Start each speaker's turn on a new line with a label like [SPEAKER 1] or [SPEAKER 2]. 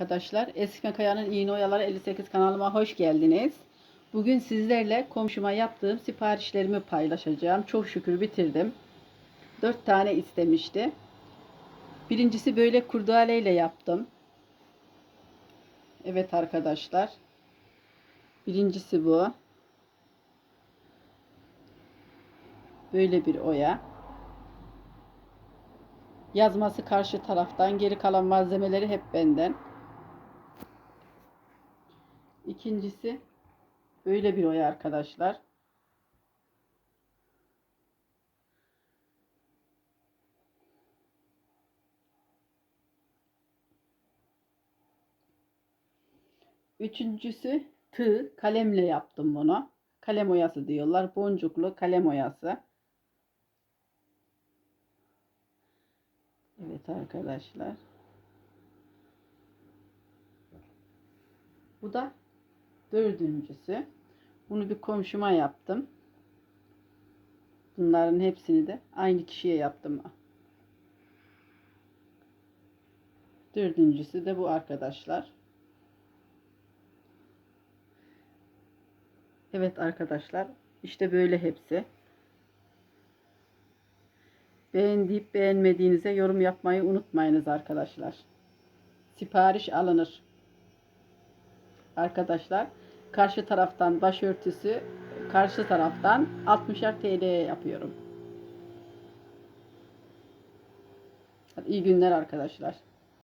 [SPEAKER 1] Arkadaşlar Eski Kaya'nın İğne Oyaları 58 kanalıma hoş geldiniz. Bugün sizlerle komşuma yaptığım siparişlerimi paylaşacağım. Çok şükür bitirdim. 4 tane istemişti. Birincisi böyle kurdale ile yaptım. Evet arkadaşlar. Birincisi bu. Böyle bir oya. Yazması karşı taraftan, geri kalan malzemeleri hep benden. İkincisi böyle bir oya arkadaşlar. Üçüncüsü tığ kalemle yaptım bunu. Kalem oyası diyorlar. Boncuklu kalem oyası. Evet arkadaşlar. Bu da dördüncüsü. Bunu bir komşuma yaptım. Bunların hepsini de aynı kişiye yaptım. Dördüncüsü de bu arkadaşlar. Evet arkadaşlar. işte böyle hepsi. Beğendiğip beğenmediğinize yorum yapmayı unutmayınız arkadaşlar. Sipariş alınır. Arkadaşlar karşı taraftan başörtüsü karşı taraftan 60'ar TL yapıyorum. İyi günler arkadaşlar.